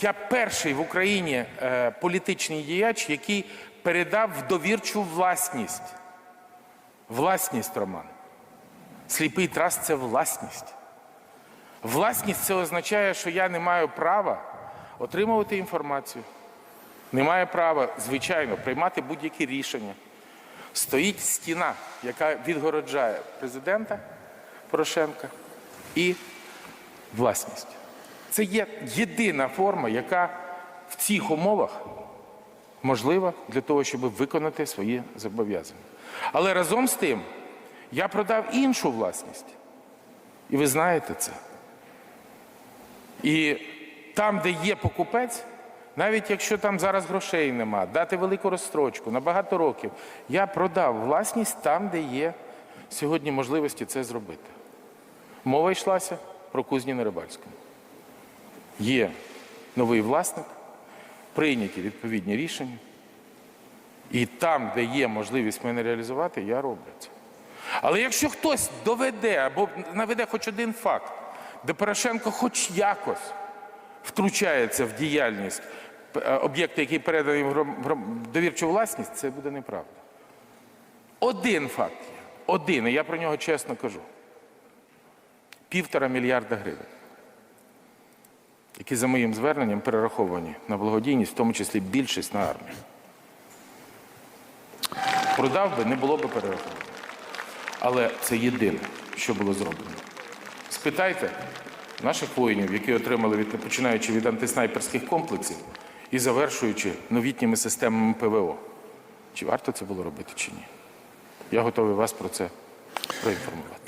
я перший в Україні е, політичний діяч, який передав в довірчу власність. Власність, Роман. Сліпий траст це власність. Власність це означає, що я не маю права отримувати інформацію. Не маю права, звичайно, приймати будь-які рішення. Стоїть стіна, яка відгороджає президента Порошенка і власність. Це є єдина форма, яка в цих умовах можлива для того, щоб виконати свої зобов'язання. Але разом з тим я продав іншу власність. І ви знаєте це. І там, де є покупець, навіть якщо там зараз грошей нема, дати велику розстрочку на багато років, я продав власність там, де є сьогодні можливості це зробити. Мова йшлася про кузні на Рибальському. Є новий власник, прийняті відповідні рішення. І там, де є можливість мене реалізувати, я роблю це. Але якщо хтось доведе або наведе хоч один факт, де Порошенко хоч якось втручається в діяльність е, об'єкту, який переданий довірчу власність, це буде неправда. Один факт є. Один, і я про нього чесно кажу. Півтора мільярда гривень, які за моїм зверненням перераховані на благодійність, в тому числі більшість на армію. Продав би, не було би перераховано. Але це єдине, що було зроблено. Спитайте наших воїнів, які отримали від починаючи від антиснайперських комплексів і завершуючи новітніми системами ПВО. Чи варто це було робити, чи ні? Я готовий вас про це проінформувати.